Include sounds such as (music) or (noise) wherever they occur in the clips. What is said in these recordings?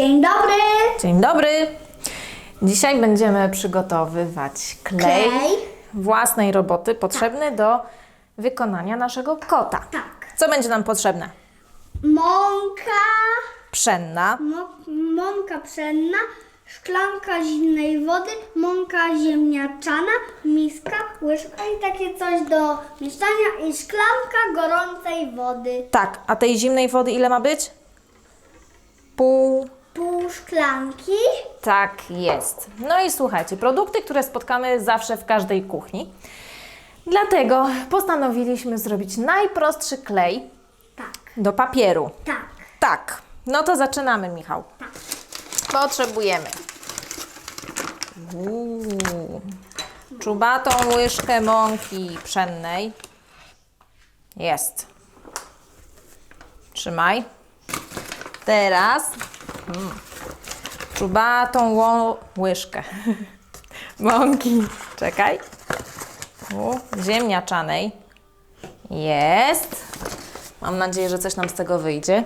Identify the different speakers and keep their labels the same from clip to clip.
Speaker 1: Dzień dobry!
Speaker 2: Dzień dobry! Dzisiaj będziemy przygotowywać klej,
Speaker 1: Klej.
Speaker 2: własnej roboty potrzebny do wykonania naszego kota.
Speaker 1: Tak.
Speaker 2: Co będzie nam potrzebne?
Speaker 1: Mąka,
Speaker 2: Pszenna,
Speaker 1: mo, mąka pszenna, szklanka zimnej wody, mąka ziemniaczana, miska, łyżka i takie coś do mieszania i szklanka gorącej wody.
Speaker 2: tak, a tej zimnej wody ile ma być? Pół.
Speaker 1: Pół szklanki.
Speaker 2: Tak jest. No i słuchajcie, produkty, które spotkamy zawsze w każdej kuchni. Dlatego postanowiliśmy zrobić najprostszy klej
Speaker 1: Tak,
Speaker 2: do papieru.
Speaker 1: tak,
Speaker 2: Tak, no to zaczynamy, Michał.
Speaker 1: tak.
Speaker 2: Potrzebujemy Uuu. czubatą łyżkę mąki pszennej. Jest. Trzymaj. Teraz mm, czubatą ło- łyżkę (laughs) mąki. Czekaj. U, ziemniaczanej. Jest. Mam nadzieję, że coś nam z tego wyjdzie.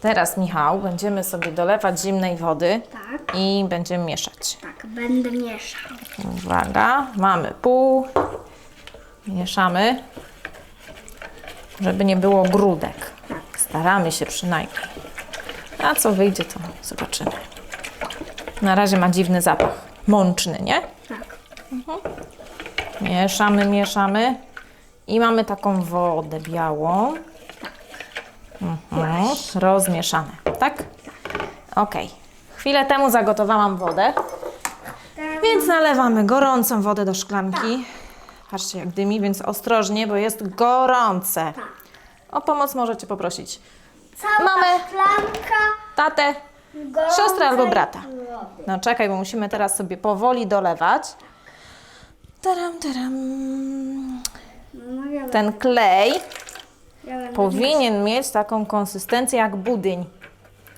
Speaker 2: Teraz, Michał, będziemy sobie dolewać zimnej wody
Speaker 1: Tak.
Speaker 2: i będziemy mieszać.
Speaker 1: Tak, będę mieszał.
Speaker 2: Uwaga, mamy pół. Mieszamy, żeby nie było grudek. Staramy się przynajmniej. A co wyjdzie, to zobaczymy. Na razie ma dziwny zapach. Mączny, nie?
Speaker 1: Tak.
Speaker 2: Mieszamy, mieszamy. I mamy taką wodę białą. Mhm, rozmieszane, tak? Ok. Chwilę temu zagotowałam wodę, więc nalewamy gorącą wodę do szklanki. Patrzcie, jak dymi, więc ostrożnie, bo jest gorące. O pomoc możecie poprosić
Speaker 1: Cała
Speaker 2: Mamy.
Speaker 1: szklanka
Speaker 2: tatę, siostrę albo brata. No czekaj, bo musimy teraz sobie powoli dolewać. Taram, taram.
Speaker 1: No,
Speaker 2: Ten klej powinien mieć taką konsystencję jak budyń.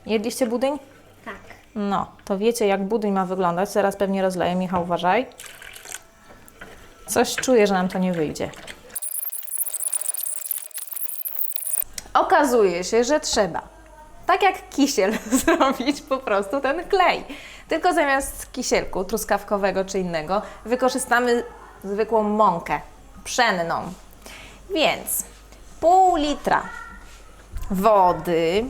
Speaker 2: Jedliście budyń?
Speaker 1: Tak.
Speaker 2: No, to wiecie jak budyń ma wyglądać. Teraz pewnie rozleję. Michał, uważaj. Coś czuję, że nam to nie wyjdzie. Okazuje się, że trzeba, tak jak kisiel, (laughs) zrobić po prostu ten klej. Tylko zamiast kisielku truskawkowego czy innego, wykorzystamy zwykłą mąkę pszenną. Więc pół litra wody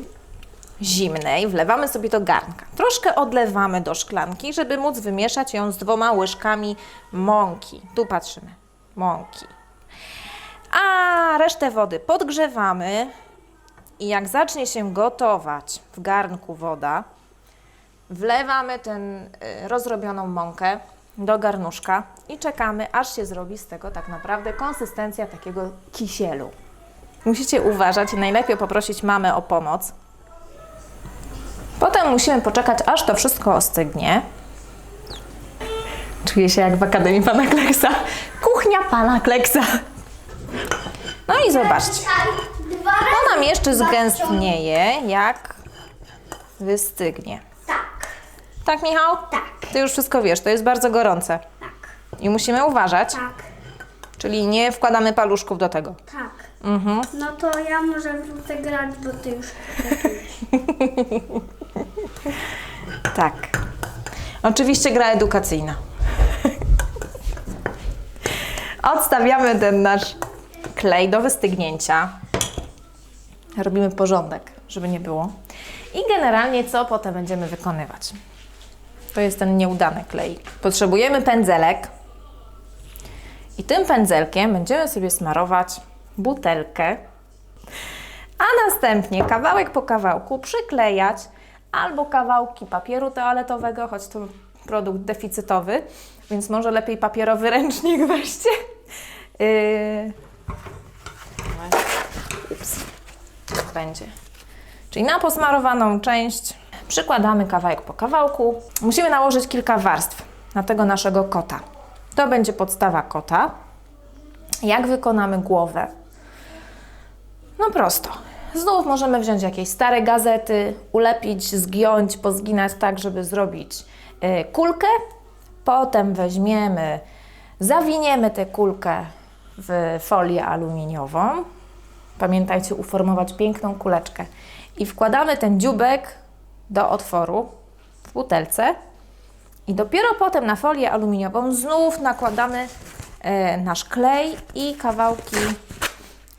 Speaker 2: zimnej wlewamy sobie do garnka. Troszkę odlewamy do szklanki, żeby móc wymieszać ją z dwoma łyżkami mąki. Tu patrzymy. Mąki. A resztę wody podgrzewamy i jak zacznie się gotować w garnku woda, wlewamy tę rozrobioną mąkę do garnuszka i czekamy, aż się zrobi z tego tak naprawdę konsystencja takiego kisielu. Musicie uważać i najlepiej poprosić mamę o pomoc. Potem musimy poczekać, aż to wszystko ostygnie. Czuję się jak w Akademii Pana Kleksa. Kuchnia Pana Kleksa. No i zobaczcie. Nam jeszcze zgęstnieje, jak wystygnie.
Speaker 1: Tak,
Speaker 2: Tak, Michał?
Speaker 1: tak,
Speaker 2: Ty już wszystko wiesz, to jest bardzo gorące.
Speaker 1: tak,
Speaker 2: I musimy uważać,
Speaker 1: tak,
Speaker 2: czyli nie wkładamy paluszków do tego.
Speaker 1: tak.
Speaker 2: Mhm.
Speaker 1: No to ja może wrócę grać, bo ty już (laughs)
Speaker 2: Tak. Oczywiście gra edukacyjna. (laughs) Odstawiamy ten nasz klej do wystygnięcia. Robimy porządek, żeby nie było. I generalnie co potem będziemy wykonywać? To jest ten nieudany klej. Potrzebujemy pędzelek. I tym pędzelkiem będziemy sobie smarować butelkę a następnie kawałek po kawałku przyklejać albo kawałki papieru toaletowego, choć to produkt deficytowy, więc może lepiej papierowy (laughs) ręcznik weźcie. Yy... Ups. Będzie. Czyli na posmarowaną część przykładamy kawałek po kawałku. Musimy nałożyć kilka warstw na tego naszego kota. To będzie podstawa kota. Jak wykonamy głowę? No prosto. Znów możemy wziąć jakieś stare gazety, ulepić, zgiąć, pozginać tak, żeby zrobić y, kulkę. Potem weźmiemy, zawiniemy tę kulkę w folię aluminiową. Pamiętajcie, uformować piękną kuleczkę. I wkładamy ten dziubek do otworu w butelce i dopiero potem na folię aluminiową znów nakładamy e, nasz klej i kawałki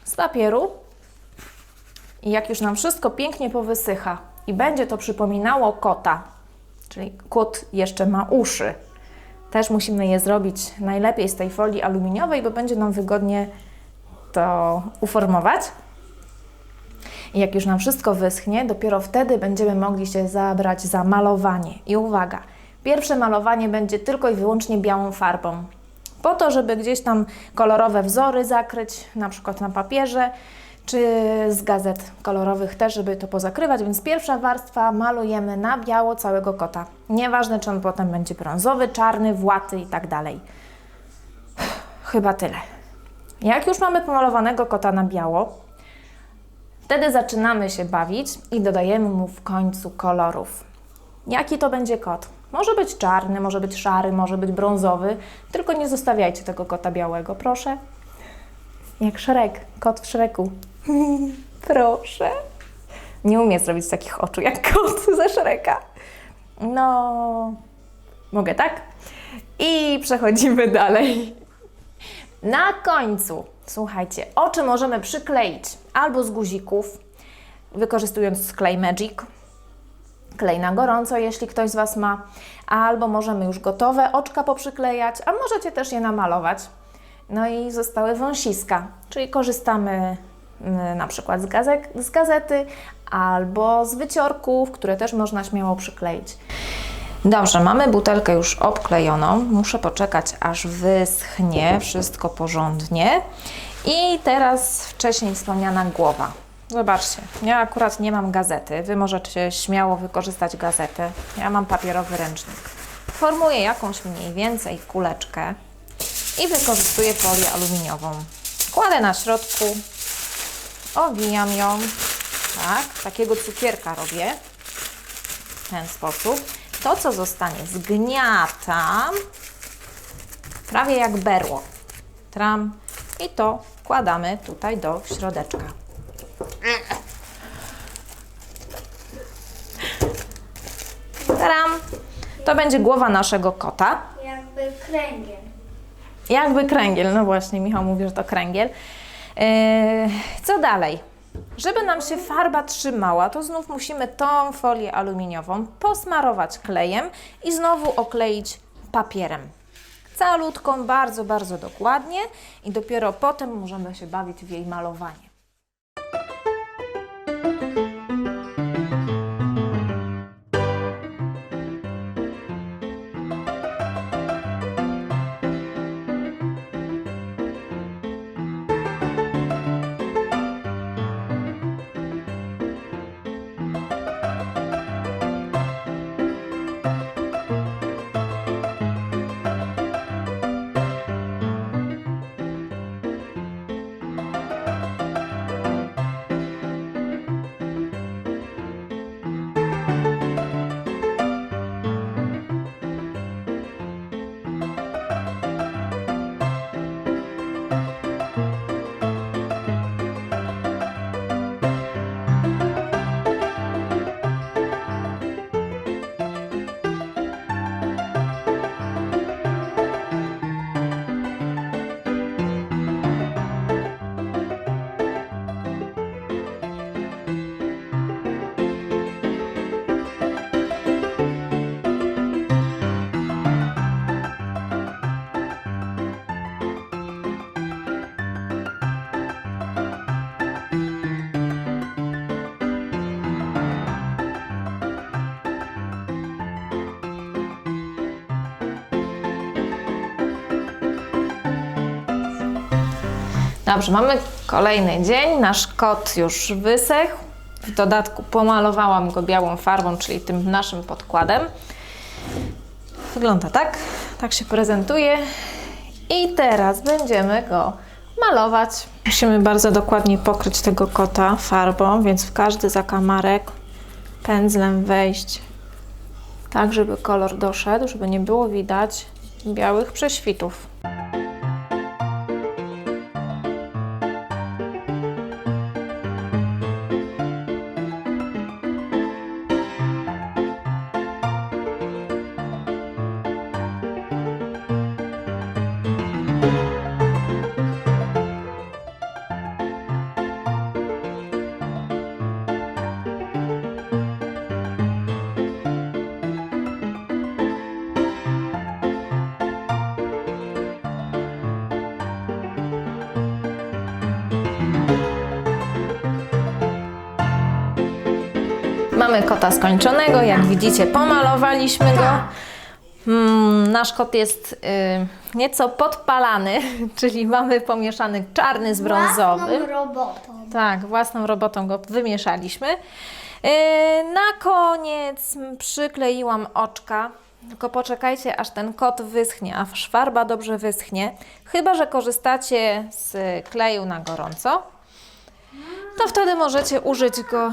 Speaker 2: z papieru. I jak już nam wszystko pięknie powysycha i będzie to przypominało kota, czyli kot jeszcze ma uszy, też musimy je zrobić najlepiej z tej folii aluminiowej, bo będzie nam wygodnie to uformować. I jak już nam wszystko wyschnie, dopiero wtedy będziemy mogli się zabrać za malowanie. I uwaga, pierwsze malowanie będzie tylko i wyłącznie białą farbą. Po to, żeby gdzieś tam kolorowe wzory zakryć, na przykład na papierze, czy z gazet kolorowych też, żeby to pozakrywać. Więc pierwsza warstwa malujemy na biało całego kota. Nieważne, czy on potem będzie brązowy, czarny, właty i tak dalej. Chyba tyle. Jak już mamy pomalowanego kota na biało, wtedy zaczynamy się bawić i dodajemy mu w końcu kolorów. Jaki to będzie kot? Może być czarny, może być szary, może być brązowy, tylko nie zostawiajcie tego kota białego, proszę. Jak Szrek, kot w Szreku. (laughs) proszę. Nie umiem zrobić takich oczu jak kot (laughs) ze Szreka. No, mogę tak? I przechodzimy (laughs) dalej. Na końcu, słuchajcie, oczy możemy przykleić albo z guzików, wykorzystując klej Magic, klej na gorąco, jeśli ktoś z Was ma, albo możemy już gotowe oczka poprzyklejać, a możecie też je namalować. No i zostały wąsiska, czyli korzystamy mm, na przykład z, gazek, z gazety albo z wyciorków, które też można śmiało przykleić. Dobrze, mamy butelkę już obklejoną. Muszę poczekać, aż wyschnie wszystko porządnie. I teraz wcześniej wspomniana głowa. Zobaczcie, ja akurat nie mam gazety. Wy możecie śmiało wykorzystać gazetę. Ja mam papierowy ręcznik. Formuję jakąś mniej więcej kuleczkę i wykorzystuję folię aluminiową. Kładę na środku, owijam ją, tak, takiego cukierka robię w ten sposób. To, co zostanie, zgniatam prawie jak berło. Tram i to wkładamy tutaj do środeczka. Tram. To będzie głowa naszego kota.
Speaker 1: Jakby kręgiel.
Speaker 2: Jakby kręgiel, no właśnie, Michał mówi, że to kręgiel. Yy, co dalej? Żeby nam się farba trzymała, to znów musimy tą folię aluminiową posmarować klejem i znowu okleić papierem. Calutką, bardzo, bardzo dokładnie i dopiero potem możemy się bawić w jej malowanie. Dobrze, mamy kolejny dzień. Nasz kot już wysechł. W dodatku pomalowałam go białą farbą, czyli tym naszym podkładem. Wygląda tak. Tak się prezentuje. I teraz będziemy go malować. Musimy bardzo dokładnie pokryć tego kota farbą, więc w każdy zakamarek pędzlem wejść tak, żeby kolor doszedł, żeby nie było widać białych prześwitów. Mamy kota skończonego. Jak widzicie, pomalowaliśmy go. Mm, nasz kot jest y, nieco podpalany, (laughs) czyli mamy pomieszany czarny z brązowym.
Speaker 1: Własną robotą.
Speaker 2: Tak, własną robotą go wymieszaliśmy. Yy, na koniec przykleiłam oczka. Tylko poczekajcie, aż ten kot wyschnie, a szwarba dobrze wyschnie. Chyba, że korzystacie z kleju na gorąco, to wtedy możecie użyć go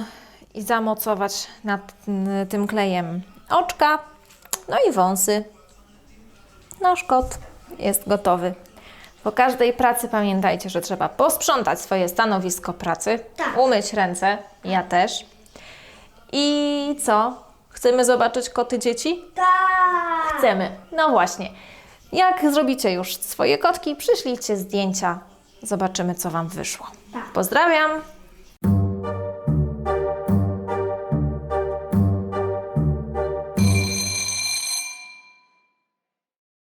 Speaker 2: i zamocować nad tym klejem oczka, no i wąsy. Nasz kot jest gotowy. Po każdej pracy pamiętajcie, że trzeba posprzątać swoje stanowisko pracy,
Speaker 1: Tak.
Speaker 2: umyć ręce, ja też. I co? Chcemy zobaczyć koty dzieci?
Speaker 1: Tak.
Speaker 2: Chcemy. No właśnie. Jak zrobicie już swoje kotki, przyślijcie zdjęcia. Zobaczymy, co Wam wyszło.
Speaker 1: Tak.
Speaker 2: Pozdrawiam.